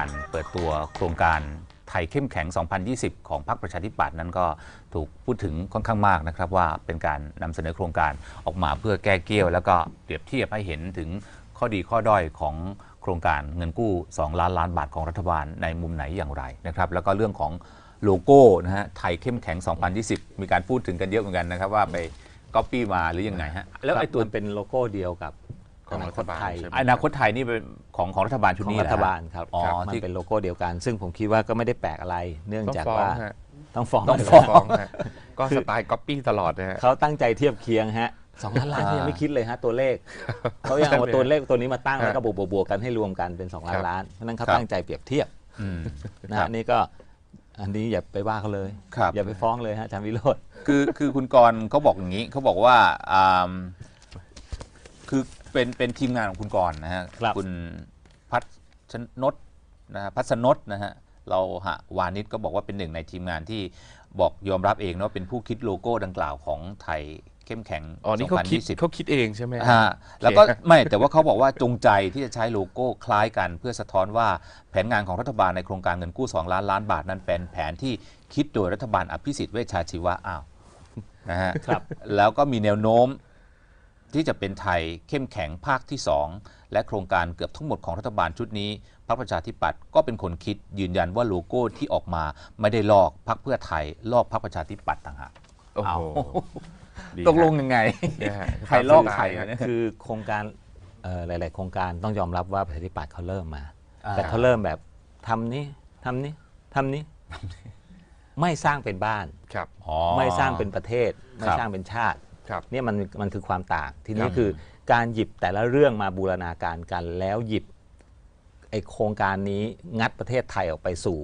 การเปิดตัวโครงการไทยเข้มแข็ง 2020 ของพรรคประชาธิปัตย์นั้นก็ถูกพูดถึงค่อนข้างมากนะครับ ว่าเป็นการนำเสนอโครงการออกมาเพื่อแก้เกี้ยว แล้วก็เปรียบเทียบให้เห็นถึงข้อดีข้อด้อยของโครงการเงินกู้ 2 ล้านล้านบาทของรัฐบาลในมุมไหนอย่างไรนะครับ แล้วก็เรื่องของโลโก้นะฮะไทยเข้มแข็ง 2020 มีการพูดถึงกันเยอะเหมือนกันนะครับว่าไปก๊อปปี้มาหรือยังไงฮะแล้วไอ้ตัวมันเป็นโลโก้เดียวกับ ของอนารัคฐตบาลไทยใช่ไหม อนาคตไทยนี่เป็นของของรัฐบาลชุดของนี้รัเหฐอฮะบาลครับอ๋อครับ มันที่ เป็นโลโก้เดียวกัน ซึ่งผมคิดว่าก็ไม่ได้แปลกอะไร เนื่องต้องจากฟ้องว่าฮะต้องฟ้องต้องเลยฟ้องฟ้องฮะก็สไตล์ก๊อปปี้ตลอดนะฮะ เขาตั้งใจเทียบเคียงฮะสองล้านล้านเขายังไม่คิดเลยฮะตัวเลขเขายังเอาตัวเลขตัวนี้มาตั้งฮะแล้วก็บวกบวกบวกกันให้รวมกันเป็น2ล้าครันบล้านเพราะฉะนั้นเขาครับ ตั้งใจเปรียบเทียบ อืม นะครัฮะบนี่ก็อันนี้อย่าไปว่าเขาเลย ครับ อย่าไปฟ้องเลยฮะอาจารย์วิโรธ คือคือคุณกรณ์เขาบอกอย่างนี้เขาบอกว่าอ่าคือ เป็นเป็นทีมงานของคุณกรณ์นะฮะครับ ณพัชนนนะฮะพัชนนนะฮะเราหะวานิชก็บอกว่าเป็นหนึ่งในทีมงานที่บอกยอมรับเองนะว่าเป็นผู้คิดโลโก้ดังกล่าวของไทยเข้มแข็งอ๋อนี่เขาคิด2020 เขาคิดเองใช่ไหม ฮะฮะแล้วก็ไม่แต่ว่าเขาบอกว่าจงใจที่จะใช้โลโก้คล้ายกัน เพื่อสะท้อนว่าแผนงานของรัฐบาลในโครงการเงินกู้ 2 ล้านล้านบาทนั้นเป็นแผนที่คิดโดยรัฐบาลอภิสิทธิ์เวชชาชีวะอ้าวนะฮะครับแล้วก็มีแนวโน้ม ที่จะเป็นไทยเข้มแข็งภาคที่ 2 และโครงการเกือบทั้งหมดของรัฐบาลชุดนี้พรรคประชาธิปัตย์ก็เป็นคนคิดยืนยันว่าโลโก้ที่ออกมาไม่ได้ลอกพรรคเพื่อไทยลอกพรรคประชาธิปัตย์ต่างหากโอ้โหเอาดีตกลงฮะยังไงเนี่ยฮะใครลอกใครฮะเนี่ยคือโครงการเอ่อหลาย ๆ โครงการต้องยอมรับว่าประชาธิปัตย์เขาเริ่มมา อ่า แต่เขาเริ่มแบบทำนี้ทำนี้ทำนี้ ไม่สร้างเป็นบ้าน ครับ อ๋อ ไม่สร้างเป็นประเทศ ไม่ครับ สร้างเป็นชาติ ครับเนี่ยมันมันคือความต่างทีนี้ครับคือการหยิบแต่ละเรื่องมาบูรณาการกันแล้วหยิบไอโครงการนี้งัดประเทศไทยออกไปสู่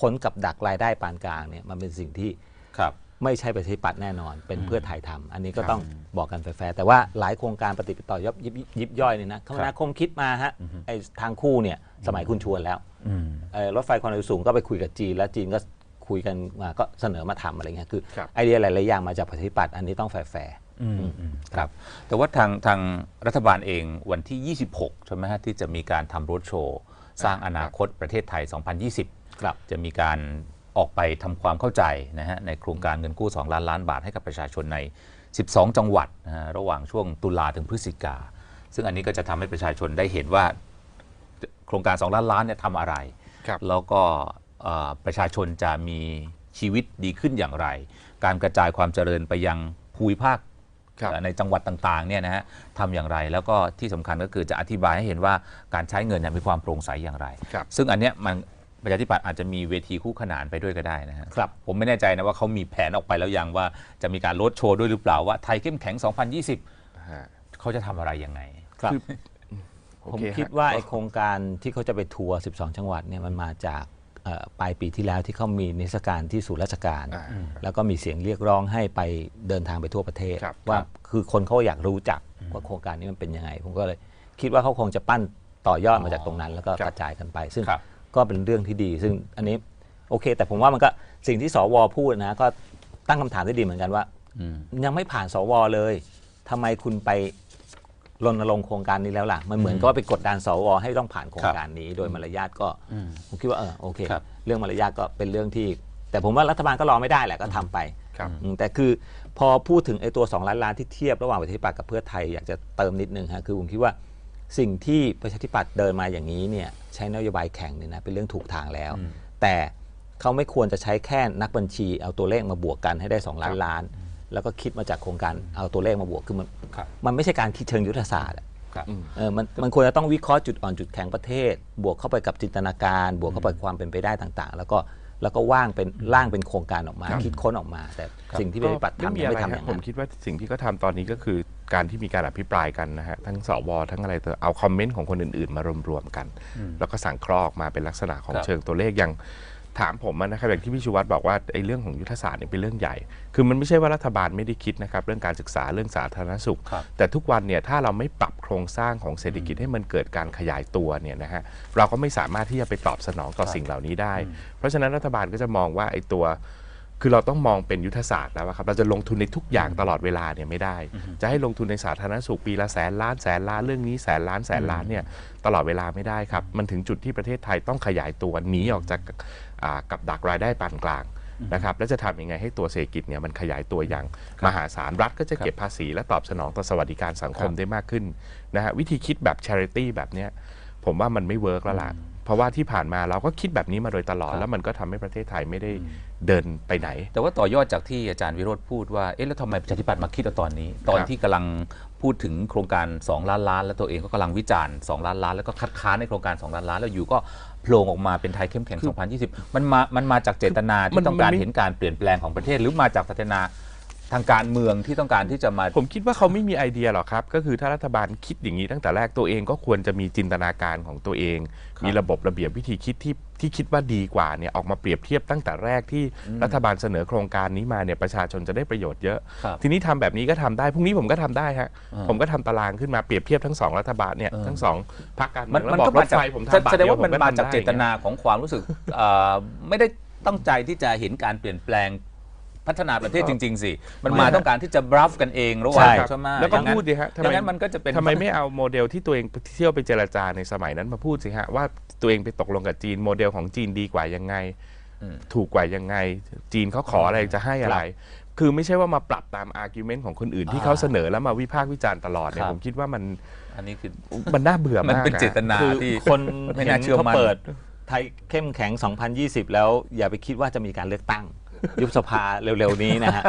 ผลกับดักรายได้ปานกลางเนี่ยมันเป็นสิ่งที่ครับ ไม่ใช่ประชาธิปัตย์แน่นอน เป็นเพื่อไทยทำอันนี้ก็ต้องบอกกันแฟร์ๆแต่ว่าหลายโครงการปฏิบัติต่อยบยิบยิบย่อยเนี่ยนะคมนาคมคิดมาฮะไอทางคู่เนี่ยสมัยคุณชวนแล้วอืมเอ่อรถไฟความเร็วสูงก็ไปคุยกับจีนแล้วจีนก็ คุยกันมาก็เสนอมาทำอะไรเงี้ยคือครับไอเดียหลายๆอย่างมาจากประชาธิปัตย์อันนี้ต้องแฟร์อืมอืมครับ แต่ว่าทางทางรัฐบาลเองวันที่ 26 ใช่ไหมฮะที่จะมีการทำรถโชว์สร้างอนาคตประเทศไทย 2020 ครับ จะมีการออกไปทำความเข้าใจนะฮะในโครงการเงินกู้ 2 ล้านล้านบาทให้กับประชาชนใน 12 จังหวัดนะฮะระหว่างช่วงตุลาถึงพฤศจิกา ซึ่งอันนี้ก็จะทำให้ประชาชนได้เห็นว่า โครงการ 2 ล้านล้านเนี่ยทำอะไรครับแล้วก็เอ่อ ประชาชนจะมีชีวิตดีขึ้นอย่างไร การกระจายความเจริญไปยังภูมิภาคครับเอ่อในจังหวัดต่างๆเนี่ยนะฮะทำอย่างไรแล้วก็ที่สำคัญก็คือจะอธิบายให้เห็นว่าการใช้เงินเนี่ยมีความโปร่งใสอย่างไรครับซึ่งอันเนี้ยมันประชาธิปัตย์อาจจะมีเวทีคู่ขนานไปด้วยก็ได้นะฮะครับผมไม่แน่ใจนะว่าเขามีแผนออกไปแล้วยังว่าจะมีการลดโชว์ด้วยหรือเปล่าว่าไทยเข้มแข็ง 2020ฮะเขาจะทำอะไรยังไงๆครับโอผมเคฮะคิดว่าไอโครงการที่เขาจะไปทัวร์ 12 จังหวัดเนี่ยมันมาจากเอ่อ ปลายปีที่แล้วที่เขามีนิทรรศการที่ศูนย์ราชการอ่าแล้วก็มีเสียงเรียกร้องให้ไปเดินทางไปทั่วประเทศครับว่าครับคือคนเขาอยากรู้จักว่าโครงการนี้มันเป็นยังไง ผมก็เลยคิดว่าเขาคงจะปั้นต่อยอดมาจากตรงนั้น แล้วก็ครับกระจายกันไป ซึ่งครับก็เป็นเรื่องที่ดี ซึ่งอันนี้โอเค แต่ผมว่ามันก็สิ่งที่สวพูดนะก็ตั้งคำถามได้ดีเหมือนกันว่าอืมยังไม่ผ่านสวเลยทำไมคุณไป รณรงค์โครงการนี้แล้วล่ะ มันเหมือนกับว่าไปกดดันสวให้ต้องผ่านโครงการนี้ โดยมารยาทก็อืมผมคิดว่าเออโอเค ครับเรื่องมารยาทก็เป็นเรื่องที่ แต่ผมว่ารัฐบาลก็รอไม่ได้แหละก็ทำไปครับ อืมแต่คือพอพูดถึงไอ้ตัว2ล้านล้านที่เทียบระหว่างประชาธิปัตย์กับเพื่อไทยอยากจะเติมนิดนึงฮะคือผมคิดว่าสิ่งที่ประชาธิปัตย์เดินมาอย่างนี้เนี่ยใช้นโยบายแข่งเนี่ยนะเป็นเรื่องถูกทางแล้ว แต่เขาไม่ควรจะใช้แค่นักบัญชีเอาตัวเลขมาบวกกันให้ได้ 2 ล้านล้าน แล้วก็คิดมาจากโครงการเอาตัวเลขมาบวกคือมันครับมันไม่ใช่การคิดเชิงยุทธศาสตร์อะครับเออมันมันควรจะต้องวิเคราะห์จุดอ่อนจุดแข็งประเทศ บวกเข้าไปกับจินตนาการ บวกเข้าไปความเป็นไปได้ต่างๆ แล้วก็แล้วก็ว่างเป็นร่างเป็นโครงการออกมาครับคิดค้นออกมา แต่สิ่งที่ปฏิบัติทำยังไม่ทำอย่างผนั้มนคิดว่าสิ่งที่เขาทำตอนนี้ก็คือการที่มีการอภิปรายกันนะฮะทั้งสวทั้งอะไรตัวเอาคอมเมนต์ของคนอื่นๆ มารวมๆกัน แล้วก็สั่งเคราะห์ออกมาเป็นลักษณะของครับเชิงตัวเลขอย่าง ถามผมอะนะครับอย่างที่พี่ชูวัตรบอกว่าไอ้เรื่องของยุทธศาสตร์เนี่ยเป็นเรื่องใหญ่ คือมันไม่ใช่ว่ารัฐบาลไม่ได้คิดนะครับเรื่องการศึกษาเรื่องสาธารณสุขครับแต่ทุกวันเนี่ยถ้าเราไม่ปรับโครงสร้างของเศรษฐกิจให้มันเกิดการขยายตัวเนี่ยนะฮะเราก็ไม่สามารถที่จะไปตอบสนองต่อสิ่งเหล่านี้ได้ เพราะฉะนั้นรัฐบาลก็จะมองว่าไอ้ตัว คือเราต้องมองเป็นยุทธศาสตร์แล้วอะครับ เราจะลงทุนในทุกอย่างตลอดเวลาเนี่ยไม่ได้ จะให้ลงทุนในสาธารณสุขปีละแสนล้านแสนล้านเรื่องนี้แสนล้านแสนล้านเนี่ยตลอดเวลาไม่ได้ครับ มันถึงจุดที่ประเทศไทยต้องขยายตัวหนีออกจากอ่ากับดักรายได้ปานกลางนะครับแล้วจะทำยังไงให้ตัวเศรษฐกิจเนี่ยมันขยายตัวอย่างมหาศาลรัฐก็จะเก็บภาษีและตอบสนองต่อสวัสดิการสังคมได้มากขึ้นนะฮะวิธีคิดแบบ charity แบบเนี้ยผมว่ามันไม่เวิร์กแล้วล่ะ เพราะว่าที่ผ่านมาเราก็คิดแบบนี้มาโดยตลอดครับแล้วมันก็ทำให้ประเทศไทยไม่ได้เดินไปไหน แต่ว่าต่อยอดจากที่อาจารย์วิโรธพูดว่าเอ๊ะแล้วทำไมประชาธิปัตย์มาคิดเอาตอนนี้ ตอนที่กำลังพูดถึงโครงการ 2 ล้านล้าน แล้วตัวเองก็กำลังวิจารณ์ 2 ล้านล้านแล้วก็คัดค้านในโครงการ 2 ล้านล้านแล้วอยู่ก็โผล่ออกมาเป็นไทยเข้มแข็ง 2020 มันมามันมาจากเจตนาที่ต้องการมันไม่เห็นการเปลี่ยนแปลงของประเทศหรือมาจากเจตนา ทางการเมืองที่ต้องการที่จะมา ผมคิดว่าเขาไม่มีไอเดียหรอกครับ ก็คือถ้ารัฐบาลคิดอย่างนี้ตั้งแต่แรกตัวเองก็ควรจะมีจินตนาการของตัวเอง มีระบบระเบียบวิธีคิดที่ที่คิดว่าดีกว่าเนี่ยออกมาเปรียบเทียบตั้งแต่แรกที่รัฐบาลเสนอโครงการนี้มาเนี่ยประชาชนจะได้ประโยชน์เยอะ ครับทีนี้ทำแบบนี้ก็ทำได้พรุ่งนี้ผมก็ทำได้ฮะอ่าผมก็ทำตารางขึ้นมาเปรียบเทียบทั้งสองรัฐบาลเนี่ยเออทั้งสองพรรคการเมืมัอนงแล้วมันบอกก็รมาถจากไฟผมทำบาทแสดงเดียวว่าผมันก็มาทำจากได้เจตนาของความรู้สึกเอ่อไม่ได้ตั้งใจที่จะเห็นการเปลี่ยนแปลง พัฒนาประเทศจริง ๆ สิ มันมาต้องการที่จะบรัฟกันเองระหว่างใช่ใช่ไหมแล้วก็อย่างนั้นพูดดิฮะทำอไมย่างนั้นมันก็จะเป็นทำไมไม่เอาโมเดลที่ตัวเองเที่ยวไปเจรจาในสมัยนั้นมาพูดสิฮะว่าตัวเองไปตกลงกับจีนโมเดลของจีนดีกว่ายังไงอืมถูกกว่ายังไง จีนเขาขออะไรจะให้อะไร คือไม่ใช่ว่ามาปรับตามอาร์กิวเมนต์ของคนอื่นที่อ่าเขาเสนอแล้วมาวิพากษ์วิจารณ์ตลอดเนี่คยรับผมคิดว่ามันอันนี้คือมันน่าเบื่อมันมากเป็นอะเจตนาคือที่คนไม่เห็น่านเชื่อเขามั่นเปิดไทยเข้มแข็ง 2020 แล้วอย่าไปคิดว่าจะมีการเลือกตั้ง ยุบสภาเร็วๆนี้นะฮะ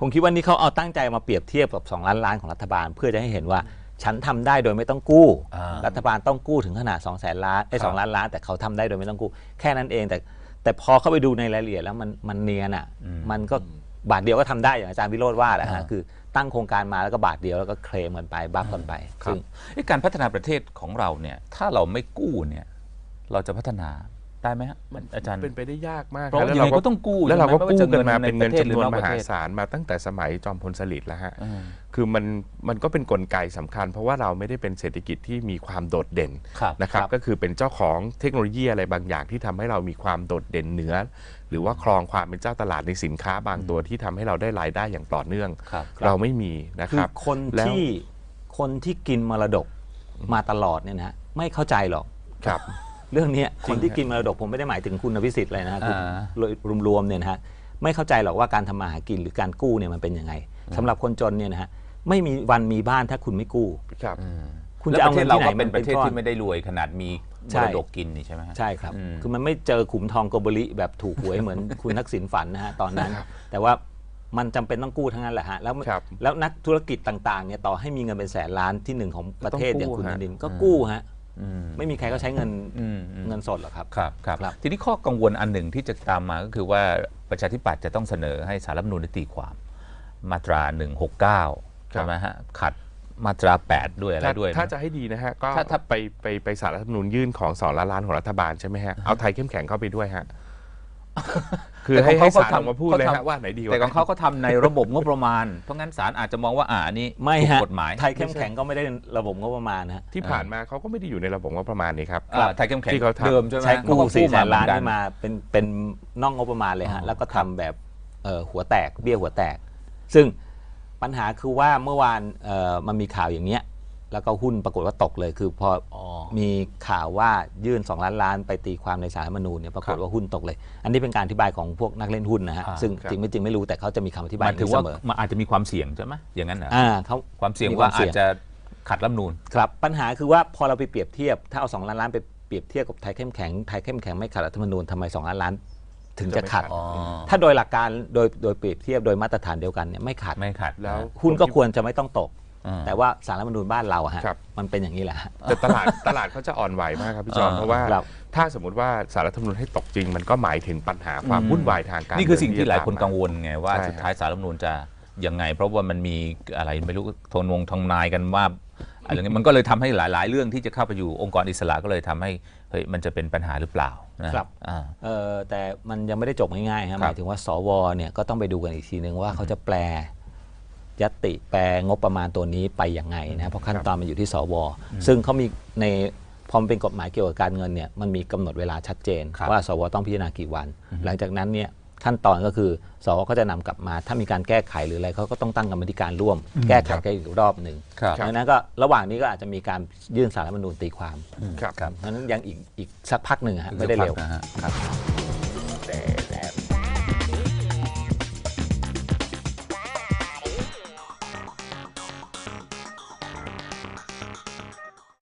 ผมคิดว่านี่เขาเอาตั้งใจมาเปรียบเทียบกับ 2 ล้านล้านของรัฐบาล เพื่อจะให้เห็นว่าฉันทำได้โดยไม่ต้องกู้อ่ารัฐบาลต้องกู้ถึงขนาด2 0 0แสนล้านไอ้ครับสล้านล้าน แต่เขาทำได้โดยไม่ต้องกู้ แค่นั้นเองแต่ แต่พอเข้าไปดูในรายละเอียดแล้วมันมันเนียนอะมันก็บาทเดียวก็ทำได้อย่างอาจารย์วิโรธว่าแหละฮะอ่าคือตั้งโครงการมาแล้วก็บาทเดียวแล้วก็เคลมกันไปบัฟกันไปครับซึ่งเอ๊ะการพัฒนาประเทศของเราเนี่ยถ้าเราไม่กู้เนี่ยเราจะพัฒนา ได้ไหมฮะอาจารย์เป็นไปได้ยากมากเพราะแล้วยังไงเราก็ต้องกู้แล้วเราก็ใช่ไหมกู้กันมาไม่ว่าจะเป็นเงินในประเทศจำนวนหรือนอกมประหาเทศศาลมาตั้งแต่สมัยจอมพลสฤษดิ์แล้วฮะอืมคือมันมันก็เป็นนกลไกสำคัญ เพราะว่าเราไม่ได้เป็นเศรษฐกิจที่มีความโดดเด่นครับนะครับครับก็คือเป็นเจ้าของเทคโนโลยีอะไรบางอย่างที่ทำให้เรามีความโดดเด่นเหนือหรือว่าครองความเป็นเจ้าตลาดในสินค้าบางตัวที่ทำให้เราได้รายได้อย่างต่อเนื่องครับเราไม่มีนะคคือรับคนแล้วที่คนที่กินมรดกมาตลอดเนี่ยนะฮะไม่เข้าใจหรอกครับ เรื่องเนี้ยจคริงนที่ฮะกินมรดกผมไม่ได้หมายถึงคุณอภิสิทธิ์เลยนะฮะคืออ่าโดยรวมๆเนี่ยนะฮะไม่เข้าใจหรอกว่าการทำมาหากินหรือการกู้เนี่ยมันเป็นยังไงสำหรับคนจนเนี่ยนะฮะไม่มีวันมีบ้านถ้าคุณไม่กู้ครับคุณแล้วจะปเอาระเทเงิศนเราที่ไหนก็เป็นประเทศก้อที่ไม่ได้รวยขนาดมีมใช่รดกกินนี่ใช่ไหมฮะใช่ครับอืมคือมันไม่เจอขุมทองโกโบริแบบถูกหวยเหมือนคุณทักษิณฝันนะฮะตอนนั้น แต่ว่ามันจำเป็นต้องกู้ทั้งนั้นแหละฮะแล้วครับแล้วนักธุรกิจต่างๆเนี่ยต่อให้มีเงินเป็นแสนล้านที่หนึ่งของประเทศอย่างคุณต้องกู้ธฮะนินก็กู้ฮะอืม ไม่มีใครก็ใช้เงินอืมอืมเงินสดหรอกครับครับครับครับ ทีนี้ข้อกังวลอันหนึ่งที่จะตามมาก็คือว่าประชาธิปัตย์จะต้องเสนอให้สารรัฐธรรมนูญได้ตีความมาตรา 169ใช่ไหมฮะขัดมาตรา 8 ด้วยอะไรถ้าด้วย ถ้านะจะให้ดีนะฮะ ก็ถ้าถ้าไปไปไปสารรัฐธรรมนูญยื่นของสองล้านล้านของรัฐบาลใช่ไหมฮะ เอาไทยเข้มแข็งเข้าไปด้วยฮะ คือแต่ขให้องให้เขาศาลเขาออกมาพูดเขาเลยทำฮะว่าไหนดีกว่าแต่ของกันเขาก็ทำในระบบงบประมาณ เพราะงั้นศาลอาจจะมองว่าอ่าอันนี้ไม่ถูกฮะกฎหมายไทยเข้มแข็งก็ไม่ได้ระบบงบประมาณนะฮะที่ผ่านมาเขาก็ไม่ได้อยู่ในระบบงบประมาณนี่ครับ อ่าไทยเข้มแข็งที่เขาทำ เดิมใช่ไหมใช้กู้เขสี่แสนล้านเหมือนี่มาเป็นเป็นนอกงบประมาณเลยอ๋ฮะอแล้วก็ทำแบบเอ่อหัวแตกเบี้ยหัวแตก ซึ่งปัญหาคือว่าเมื่อวานเอ่อมันมีข่าวอย่างเนี้ย แล้วก็หุ้นปรากฏว่าตกเลย คือพออ๋อมีข่าวว่ายื่น 2 ล้านล้านไปตีความในสารรัฐธรรมนูญเนี่ยปรากฏว่าหุ้นตกเลย อันนี้เป็นการอธิบายของพวกนักเล่นหุ้นนะฮะอ่าซึ่งครับจริงไม่จริงไม่รู้แต่เขาจะมีคำอธิบายหมายถึงนี้ว่าเสมอมันอาจจะมีความเสี่ยงใช่ไหมอย่างนั้นเหรออ่าเขาความเสี่ยงมีว่าความเสี่อาจยงจะขัดรัฐธรรมนูญครับปัญหาคือว่าพอเราไปเปรียบเทียบถ้าเอา2ล้านล้านไปเปรียบเทียบกับไทยเข้มแข็งไทยเข้มแข็งไม่ขัดรัฐธรรมนูญทำไม2ล้านล้านถึงจะขัดอ๋อถ้าโดยหลักการโดยโดยเปรียบเทียบโดยมาตรฐานเดียวกันเนี่ยไม่ขัดไม่ขัดแล้วหุ้นก็ควรจะไม่ต้องตกอ่า แต่ว่าสารรัฐธรรมนูญบ้านเราอะฮะครับ มันเป็นอย่างนี้แหละฮะ แต่ตลาดตลาดเขาจะอ่อนไหวมากครับพี่จอห์นอ่า เพราะว่าครับถ้าสมมติว่าสารรัฐธรรมนูญให้ตกจริง มันก็หมายถึงปัญหาความวุ่นวายทางการนี่คือสิ่งที่เมืหลายจะคนตมมกังวลไงว่าใช่ สุดท้ายสารรัฐธรรมนูญจะยังไง เพราะว่ามันมีอะไรไม่รู้ทนวงทงนายกันว่าอะไรเงี้ยมันก็เลยทำให้หลาย ๆ เรื่องที่จะเข้าไปอยู่องค์กรอิสระก็เลยทำให้เฮ้ยมันจะเป็นปัญหาหรือเปล่านะครับ อ่า เอ่อแต่มันยังไม่ได้จบง่ายๆครัฮะบหมายถึงว่าสวเนี่ยก็ต้องไปดูกันอีกทีนึงว่าเขาจะแปล ยตติแปลงบประมาณตัวนี้ไปยังไงนะเพราะขั้นตอนมันอยู่ที่สว ซึ่งเขามีในพอมนเป็นกฎหมายเกี่ยวกับการเงินเนี่ยมันมีกำหนดเวลาชัดเจนครับว่าสวต้องพิจารณากี่วัน หลังจากนั้นเนี่ยขั้นตอนก็คือสวก็จะนำกลับมา ถ้ามีการแก้ไขหรืออะไรเขาก็ต้องตั้งกรรมธิการร่วม แก้ไขกันอีกรอบหนึ่งครับดังนั้นก็ระหว่างนี้ก็อาจจะมีการยื่นสารรัฐธรรมนูญตีความครับครับเพราะฉะนั้นยังอีกอีกสักพักหนึ่งอะฮะอีกไม่ได้สักพักเร็วนะฮะครับ